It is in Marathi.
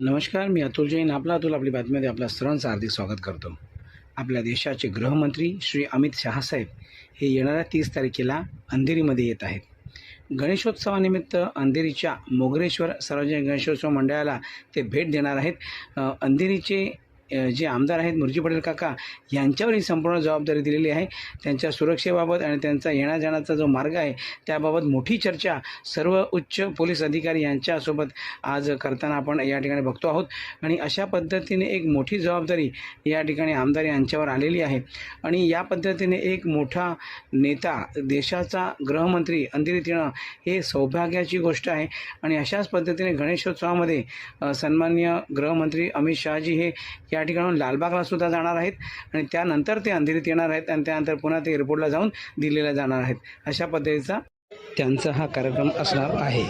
नमस्कार मी अतुल जैन. आपला अतुल आपली बातमीमध्ये आपल्या सर्वांचं हार्दिक स्वागत करतो. आपल्या देशाचे गृहमंत्री श्री अमित शहासाहेब हे येणाऱ्या तीस तारखेला अंधेरीमध्ये येत आहेत. गणेशोत्सवानिमित्त अंधेरीच्या मोगरेश्वर सार्वजनिक गणेशोत्सव मंडळाला ते भेट देणार आहेत. अंधेरीचे जे आमदार आहेत मुरजी पटेल काका यांच्यावर ही संपूर्ण जबाबदारी दिलेली आहे. त्यांच्या सुरक्षेबाबत आणि त्यांचा येण्याजाण्याचा जो मार्ग आहे त्याबाबत मोठी चर्चा सर्व उच्च पोलीस अधिकारी यांच्यासोबत आज करताना आपण या ठिकाणी बघतो आहोत. आणि अशा पद्धतीने एक मोठी जबाबदारी या ठिकाणी आमदार यांच्यावर आलेली आहे. आणि या पद्धतीने एक मोठा नेता देशाचा गृहमंत्री अंधेरीत येणं हे सौभाग्याची गोष्ट आहे. आणि अशाच पद्धतीने गणेशोत्सवामध्ये सन्माननीय गृहमंत्री अमित शहाजी हे या त्या ठिकाणून लालबागला सुद्धा जाणार आहेत आणि त्यानंतर ते अंधेरीत येणार आहेत आणि त्यानंतर पुन्हा ते एअरपोर्टला जाऊन दिल्लीला जाणार आहेत. अशा पद्धतीचा त्यांचा हा कार्यक्रम असणार आहे.